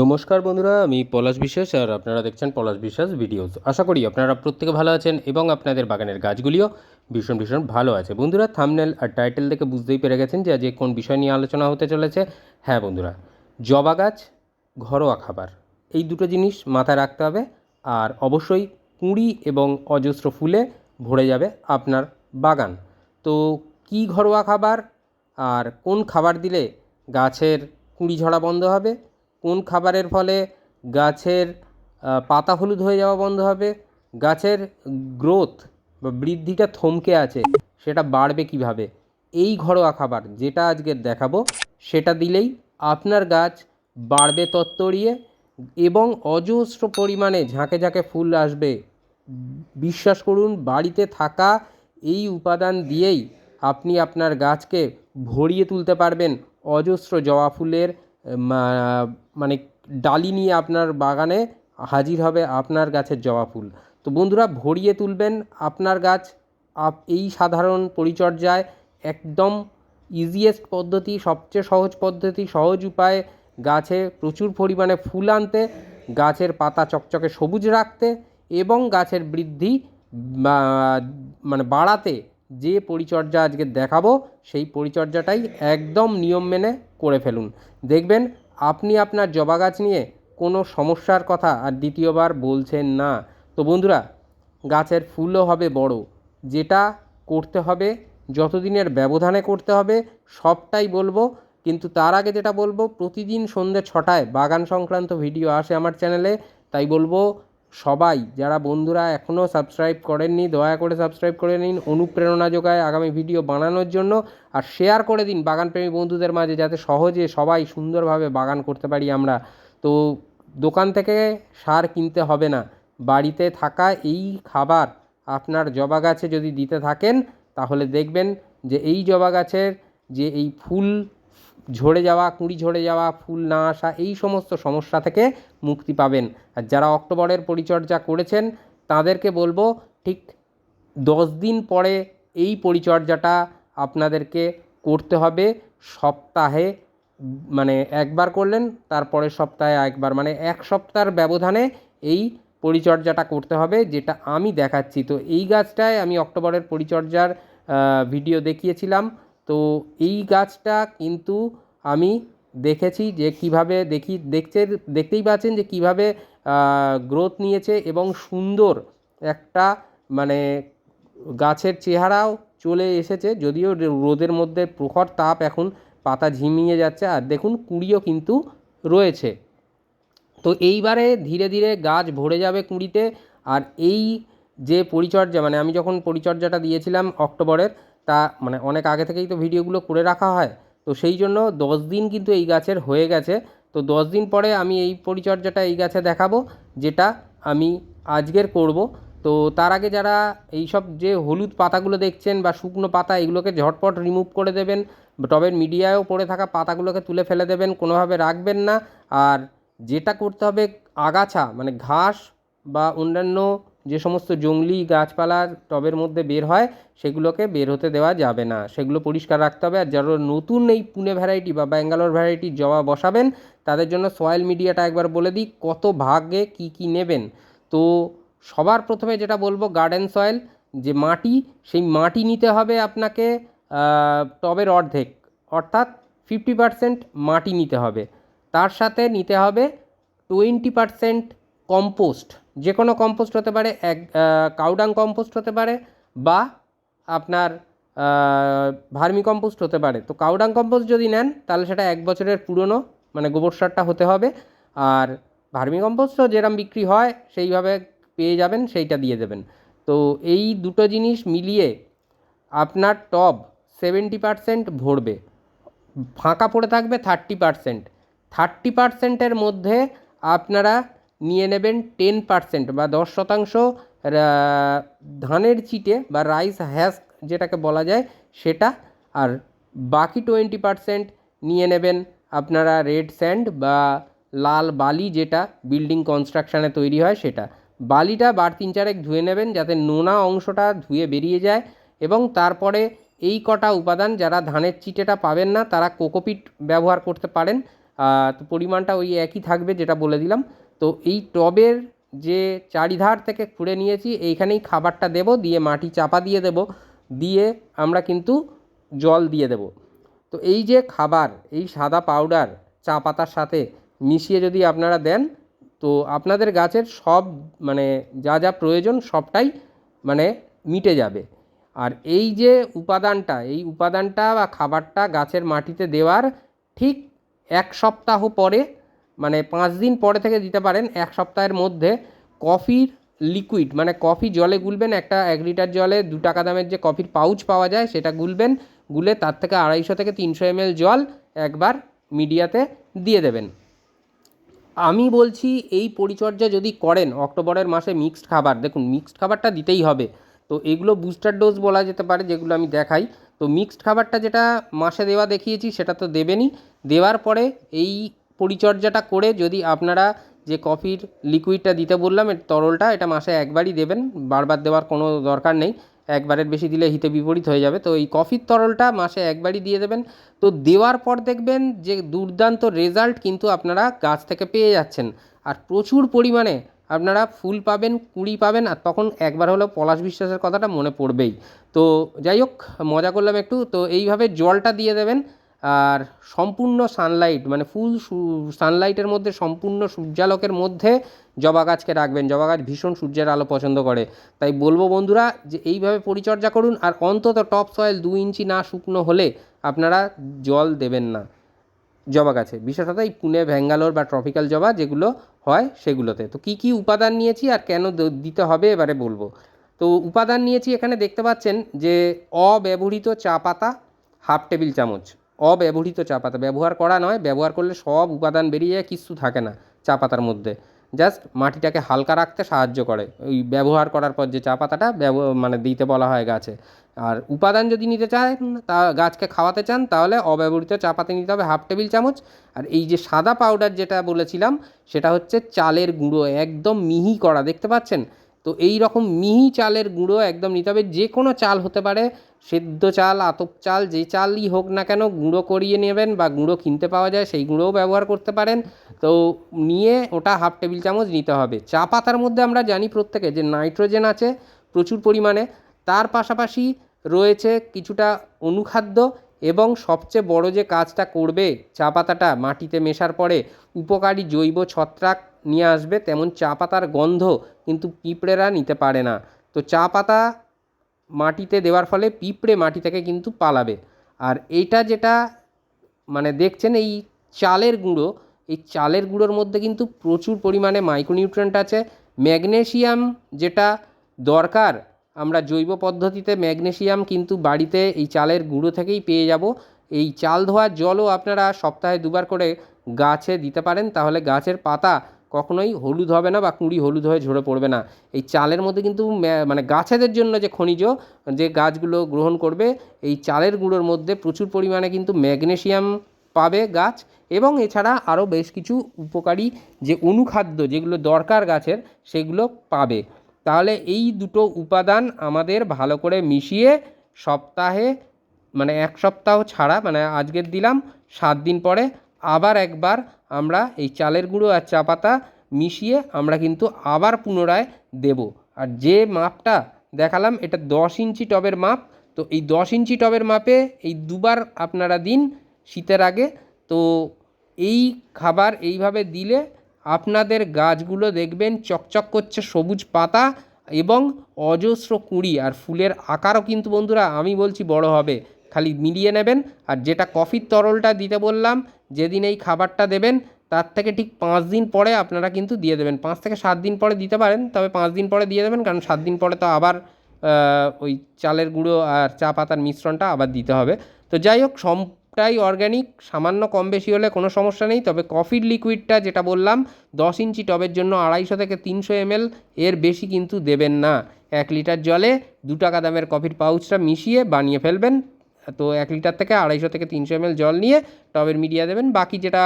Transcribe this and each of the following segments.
নমস্কার বন্ধুরা, আমি পলাশ বিশ্বাস আর আপনারা দেখছেন পলাশ বিশ্বাস ভিডিওস। আশা করি আপনারা প্রত্যেকে ভালো আছেন এবং আপনাদের বাগানের গাছগুলিও ভীষণ ভীষণ ভালো আছে। বন্ধুরা থামনেল আর টাইটেল দেখে বুঝতেই পেরে গেছেন যে আজকে কোন বিষয় নিয়ে আলোচনা হতে চলেছে। হ্যাঁ বন্ধুরা, জবা গাছ, ঘরোয়া খাবার। এই দুটো জিনিস মাথায় রাখতে হবে আর অবশ্যই কুঁড়ি এবং অজস্র ফুলে ভরে যাবে আপনার বাগান। তো কী ঘরোয়া খাবার আর কোন খাবার দিলে গাছের কুঁড়ি ঝরা বন্ধ হবে? কোন খাবারের ফলে গাছের পাতা হলুদ হয়ে যাওয়া বন্ধ হবে? গাছের গ্রোথ বা বৃদ্ধিটা থমকে আছে, সেটা বাড়বে কীভাবে? এই ঘরোয়া খাবার যেটা আজকে দেখাবো, সেটা দিলেই আপনার গাছ বাড়বে তত্তরিয়ে এবং অজস্র পরিমাণে ঝাঁকে ঝাঁকে ফুল আসবে। বিশ্বাস করুন, বাড়িতে থাকা এই উপাদান দিয়েই আপনি আপনার গাছকে ভরিয়ে তুলতে পারবেন অজস্র জবা ফুলের মানে ডালি নিয়ে আপনার বাগানে হাজির হবে আপনার গাছের জবা ফুল। তো বন্ধুরা, ভরিয়ে তুলবেন আপনার গাছ। আপ, এই সাধারণ পরিচর্যায় একদম ইজিয়েস্ট পদ্ধতি, সবচেয়ে সহজ পদ্ধতি, সহজ উপায়ে, গাছে প্রচুর পরিমাণে ফুল আনতে, গাছের পাতা চকচকে সবুজ রাখতে এবং গাছের বৃদ্ধি মানে বাড়াতে যে পরিচর্যা আজকে দেখাবো, সেই পরিচর্যাটাই একদম নিয়ম মেনে করে ফেলুন। দেখবেন, আপনি আপনার জবা গাছ নিয়ে কোনো সমস্যার কথা আর দ্বিতীয়বার বলছেন না। তো বন্ধুরা, গাছের ফুলও হবে বড়। যেটা করতে হবে, যতদিনের ব্যবধানে করতে হবে, সবটাই বলব। কিন্তু তার আগে যেটা বলব, প্রতিদিন সন্ধ্যে ছটায় বাগান সংক্রান্ত ভিডিও আসে আমার চ্যানেলে। তাই বলব সবাই, যারা বন্ধুরা এখনও সাবস্ক্রাইব করেননি, দয়া করে সাবস্ক্রাইব করে নিন। অনুপ্রেরণা যোগায় আগামী ভিডিও বানানোর জন্য। আর শেয়ার করে দিন বাগানপ্রেমী বন্ধুদের মাঝে, যাতে সহজে সবাই সুন্দরভাবে বাগান করতে পারি আমরা। তো দোকান থেকে সার কিনতে হবে না। বাড়িতে থাকা এই খাবার আপনার জবা গাছে যদি দিতে থাকেন, তাহলে দেখবেন যে এই জবা গাছের যে এই ফুল ঝরে যাওয়া, কুঁড়ি ঝরে যাওয়া, ফুল না আসা, এই সমস্ত সমস্যা থেকে মুক্তি পাবেন। আর যারা অক্টোবরের পরিচর্যা করেছেন, তাদেরকে বলব, ঠিক দশ দিন পরে এই পরিচর্যাটা আপনাদেরকে করতে হবে। সপ্তাহে মানে একবার করলেন, তারপরের সপ্তাহে একবার মানে এক সপ্তাহের ব্যবধানে এই পরিচর্যাটা করতে হবে, যেটা আমি দেখাচ্ছি। তো এই গাছটায় আমি অক্টোবরের পরিচর্যার ভিডিও দেখিয়েছিলাম। তো এই গাছটা কিন্তু আমি দেখেছি যে কীভাবে দেখি দেখতে দেখতেই পাচ্ছেন যে কীভাবে গ্রোথ নিয়েছে এবং সুন্দর একটা মানে গাছের চেহারাও চলে এসেছে। যদিও রোদের মধ্যে প্রখর তাপ এখন পাতা ঝিমিয়ে যাচ্ছে আর দেখুন কুঁড়িও কিন্তু রয়েছে। তো এইবারে ধীরে ধীরে গাছ ভরে যাবে কুঁড়িতে আর এই যে পরিচর্যা মানে আমি যখন পরিচর্যাটা দিয়েছিলাম অক্টোবরের তা মানে অনেক আগে থেকেই তো ভিডিওগুলো করে রাখা হয়। তো সেই জন্য দশ দিন কিন্তু এই গাছের হয়ে গেছে। তো দশ দিন পরে আমি এই পরিচর্যাটা এই গাছে দেখাবো, যেটা আমি আজকের করব। তো তার আগে যারা এইসব যে হলুদ পাতাগুলো দেখছেন বা শুকনো পাতা, এগুলোকে ঝটপট রিমুভ করে দেবেন। টবের মিডিয়ায়ও পড়ে থাকা পাতাগুলোকে তুলে ফেলে দেবেন, কোনোভাবে রাখবেন না। আর যেটা করতে হবে, আগাছা মানে ঘাস বা অন্যান্য যে সমস্ত জংলি গাছপালা টবের মধ্যে বের হয়, সেগুলোকে বের হতে দেওয়া যাবে না। সেগুলো পরিষ্কার রাখতে হবে আর যারা নতুন এই পুনে ভ্যারাইটি বা ব্যাঙ্গালোর ভ্যারাইটির জবা বসাবেন, তাদের জন্য সয়েল মিডিয়াটা একবার বলে দিই, কত ভাগে কি কি নেবেন। তো সবার প্রথমে যেটা বলব গার্ডেন সয়েল যে মাটি, সেই মাটি নিতে হবে আপনাকে টবের অর্ধেক। অর্থাৎ ফিফটি পার্সেন্ট মাটি নিতে হবে। তার সাথে নিতে হবে টোয়েন্টি পার্সেন্ট কম্পোস্ট, যে কোনো কম্পোস্ট হতে পারে, এক কাউডাং কম্পোস্ট হতে পারে বা আপনার ভার্মি কম্পোস্ট হতে পারে। তো কাউডাং কম্পোস্ট যদি নেন, তাহলে সেটা এক বছরের পুরনো মানে গোবর সারটা হতে হবে। আর ভার্মি কম্পোস্টও যেরকম বিক্রি হয়, সেইভাবে পেয়ে যাবেন, সেইটা দিয়ে দেবেন। তো এই দুটো জিনিস মিলিয়ে আপনার টব সেভেন্টি পার্সেন্ট ভরবে। ফাঁকা পড়ে থাকবে থার্টি পার্সেন্ট। থার্টি পার্সেন্টের মধ্যে আপনারা নিয়ে নেবেন টেন পার্সেন্ট বা দশ শতাংশ ধানের চিটে বা রাইস হ্যাস যেটাকে বলা যায় সেটা, আর বাকি টোয়েন্টি পার্সেন্ট নিয়ে নেবেন আপনারা রেড স্যান্ড বা লাল বালি যেটা বিল্ডিং কনস্ট্রাকশানে তৈরি হয় সেটা। বালিটা বার তিন চারেক ধুয়ে নেবেন যাতে নোনা অংশটা ধুয়ে বেরিয়ে যায় এবং তারপরে এই কটা উপাদান যারা ধানের চিটেটা পাবেন না তারা কোকোপিট ব্যবহার করতে পারেন। তো পরিমাণটা ওই একই থাকবে যেটা বলে দিলাম। তো এই টবের যে চারিধার থেকে খুঁড়ে নিয়েছি, এইখানেই খাবারটা দেব, দিয়ে মাটি চাপা দিয়ে দেব, দিয়ে আমরা কিন্তু জল দিয়ে দেব। তো এই যে খাবার, এই সাদা পাউডার চা পাতার সাথে মিশিয়ে যদি আপনারা দেন, তো আপনাদের গাছের সব মানে যা যা প্রয়োজন সবটাই মানে মিটে যাবে। আর এই যে উপাদানটা, এই উপাদানটা বা খাবারটা গাছের মাটিতে দেওয়ার ঠিক এক সপ্তাহ পরে মানে পাঁচ দিন পরে থেকে দিতে পারেন, এক সপ্তাহের মধ্যে। কফির লিকুইড মানে কফি জলে গুলবেন, একটা এক লিটার জলে দু টাকা দামের যে কফির পাউচ পাওয়া যায়, সেটা গুলবেন, গুলে তার থেকে আড়াইশো থেকে তিনশো এমএল জল একবার মিডিয়াতে দিয়ে দেবেন। আমি বলছি, এই পরিচর্যা যদি করেন, অক্টোবরের মাসে মিক্সড খাবার, দেখুন মিক্সড খাবারটা দিতেই হবে। তো এগুলো বুস্টার ডোজ বলা যেতে পারে, যেগুলো আমি দেখাই। তো মিক্সড খাবারটা যেটা মাসে দেওয়া দেখিয়েছি, সেটা তো দেবেনই। দেওয়ার পরে এই পরিচর্যাটা করে যদি আপনারা যে কফির লিকুইডটা দিতে বললাম, এর তরলটা এটা মাসে একবারই দেবেন, বারবার দেওয়ার কোনো দরকার নেই, একবারের বেশি দিলে হিতে বিপরীত হয়ে যাবে। তো এই কফির তরলটা মাসে একবারই দিয়ে দেবেন। তো দেওয়ার পর দেখবেন যে দুর্দান্ত রেজাল্ট কিন্তু আপনারা গাছ থেকে পেয়ে যাচ্ছেন। আর প্রচুর পরিমাণে আপনারা ফুল পাবেন, কুড়ি পাবেন, আর তখন একবার হলেও পলাশ বিশ্বাসের কথাটা মনে পড়বেই। তো যাই হোক, মজা করলাম একটু। তো এইভাবে জলটা দিয়ে দেবেন আর সম্পূর্ণ সানলাইট মানে ফুল সানলাইটের মধ্যে সম্পূর্ণ সূর্যালোকের মধ্যে জবা গাছকে রাখবেন। জবা গাছ ভীষণ সূর্যের আলো পছন্দ করে। তাই বলব বন্ধুরা যে এইভাবে পরিচর্যা করুন আর অন্তত টপ সয়েল দু ইঞ্চি না শুকনো হলে আপনারা জল দেবেন না জবা গাছে। বিশেষত এই পুনে, ব্যাঙ্গালোর বা ট্রপিক্যাল জবা যেগুলো হয় সেগুলোতে। তো কী কী উপাদান নিয়েছি আর কেন দিতে হবে এবারে বলব। তো উপাদান নিয়েছি এখানে দেখতে পাচ্ছেন যে অব্যবহৃত চা পাতা হাফ টেবিল চামচ। অব্যবহৃত চা পাতা। ব্যবহার করা নয়, ব্যবহার করলে সব উপাদান বেরিয়ে যায় কিচ্ছু থাকে না চা পাতার মধ্যে। জাস্ট মাটিটাকে হালকা রাখতে সাহায্য করে। ওই ব্যবহার করার পর যে চা পাতাটা মানে দিতে বলা হয় গাছে। আর উপাদান যদি নিতে চান তা গাছকে খাওয়াতে চান, তাহলে অব্যবহৃত চা পাতা নিতে হবে হাফ টেবিল চামচ। আর এই যে সাদা পাউডার যেটা বলেছিলাম, সেটা হচ্ছে চালের গুঁড়ো, একদম মিহি করা, দেখতে পাচ্ছেন? তো এই রকম মিহি চালের গুঁড়ো একদম নিতে হবে। যে কোনো চাল হতে পারে সেদ্ধ চাল, আতপ চাল, যে চালই হোক না কেন গুঁড়ো করিয়ে নেবেন বা গুঁড়ো কিনতে পাওয়া যায়, সেই গুঁড়োও ব্যবহার করতে পারেন। তো নিয়ে ওটা হাফ টেবিল চামচ নিতে হবে। চা পাতার মধ্যে আমরা জানি প্রত্যেকে যে নাইট্রোজেন আছে প্রচুর পরিমাণে। তার পাশাপাশি রয়েছে কিছুটা অনুখাদ্য এবং সবচেয়ে বড় যে কাজটা করবে চা পাতাটা মাটিতে মেশার পরে, উপকারী জৈব ছত্রাক নিয়ে আসবে, তেমন চা পাতার গন্ধ কিন্তু পিঁপড়েরা নিতে পারে না। তো চা পাতা মাটিতে দেওয়ার ফলে পিঁপড়ে মাটি থেকে কিন্তু পালাবে। আর এইটা যেটা মানে দেখছেন, এই চালের গুঁড়ো, এই চালের গুঁড়োর মধ্যে কিন্তু প্রচুর পরিমাণে মাইক্রোনিউট্রেন্ট আছে। ম্যাগনেসিয়াম যেটা দরকার, আমরা জৈব পদ্ধতিতে ম্যাগনেসিয়াম কিন্তু বাড়িতে এই চালের গুঁড়ো থেকেই পেয়ে যাব। এই চাল ধোয়ার জলও আপনারা সপ্তাহে দুবার করে গাছে দিতে পারেন, তাহলে গাছের পাতা কখনোই হলুদ হবে না বা কুঁড়ি হলুদ হয়ে ঝরে পড়বে না। এই চালের মধ্যে কিন্তু মানে গাছেদের জন্য যে খনিজ, যে গাছগুলো গ্রহণ করবে, এই চালের গুঁড়োর মধ্যে প্রচুর পরিমাণে কিন্তু ম্যাগনেশিয়াম পাবে গাছ এবং এছাড়া আরও বেশ কিছু উপকারী যে অনুখাদ্য যেগুলো দরকার গাছের, সেগুলো পাবে। তাহলে এই দুটো উপাদান আমাদের ভালো করে মিশিয়ে সপ্তাহে মানে এক সপ্তাহ ছাড়া মানে আজকের দিলাম, সাত দিন পরে আবার একবার আমরা এই চালের গুঁড়ো আর চা পাতা মিশিয়ে আমরা কিন্তু আবার পুনরায় দেব। আর যে মাপটা দেখালাম, এটা দশ ইঞ্চি টবের মাপ। তো এই দশ ইঞ্চি টবের মাপে এই দুবার আপনারা দিন শীতের আগে। তো এই খাবার এইভাবে দিলে আপনাদের গাছগুলো দেখবেন চকচক করছে সবুজ পাতা এবং অজস্র কুঁড়ি। আর ফুলের আকারও কিন্তু বন্ধুরা, আমি বলছি বড় হবে। খালি মিলিয়ে নেবেন। আর যেটা কফির তরলটা দিতে বললাম, যেদিন এই খাবারটা দেবেন, তার থেকে ঠিক পাঁচ দিন পরে আপনারা কিন্তু দিয়ে দেবেন। পাঁচ থেকে সাত দিন পরে দিতে পারেন, তবে পাঁচ দিন পরে দিয়ে দেবেন, কারণ সাত দিন পরে তো আবার ওই চালের গুঁড়ো আর চা পাতার মিশ্রণটা আবার দিতে হবে। তো যাই হোক, সবটাই অর্গ্যানিক সামান্য কম বেশি হলে কোনো সমস্যা নেই। তবে কফির লিকুইডটা যেটা বললাম, দশ ইঞ্চি টবের জন্য আড়াইশো থেকে তিনশো এমএল, এর বেশি কিন্তু দেবেন না। এক লিটার জলে দু টাকা দামের কফির পাউচটা মিশিয়ে বানিয়ে ফেলবেন। তো এক লিটার থেকে আড়াইশো থেকে তিনশো এমএল জল নিয়ে টবের মিডিয়া দেবেন। বাকি যেটা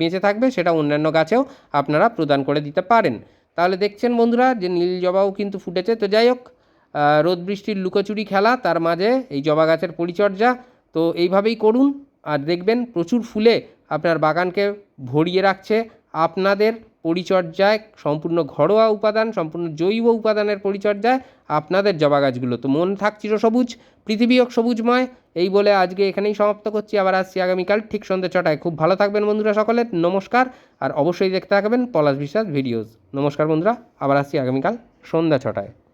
বেঁচে থাকবে সেটা অন্যান্য গাছেও আপনারা প্রদান করে দিতে পারেন। তাহলে দেখছেন বন্ধুরা যে নীল জবাও কিন্তু ফুটেছে। তো যাই হোক রোদ বৃষ্টির লুকোচুরি খেলা, তার মাঝে এই জবা গাছের পরিচর্যা। তো এইভাবেই করুন। আর দেখবেন প্রচুর ফুলে আপনার বাগানকে ভরিয়ে রাখছে আপনাদের পরিচর্যায় সম্পূর্ণ ঘরোয়া উপাদান, সম্পূর্ণ জৈব উপাদানের পরিচর্যায় আপনাদের জবা গাছগুলো। তো মন থাক চিরসবুজ পৃথিবী হোক সবুজময়। এই বলে আজকে এখানেই সমাপ্ত করছি। আবার আসছি আগামীকাল ঠিক সন্ধ্যে ছটায়। খুব ভালো থাকবেন বন্ধুরা সকলের নমস্কার। আর অবশ্যই দেখতে থাকবেন পলাশ বিশ্বাস ভিডিওস। নমস্কার বন্ধুরা। আবার আসছি আগামীকাল সন্ধ্যা ছটায়।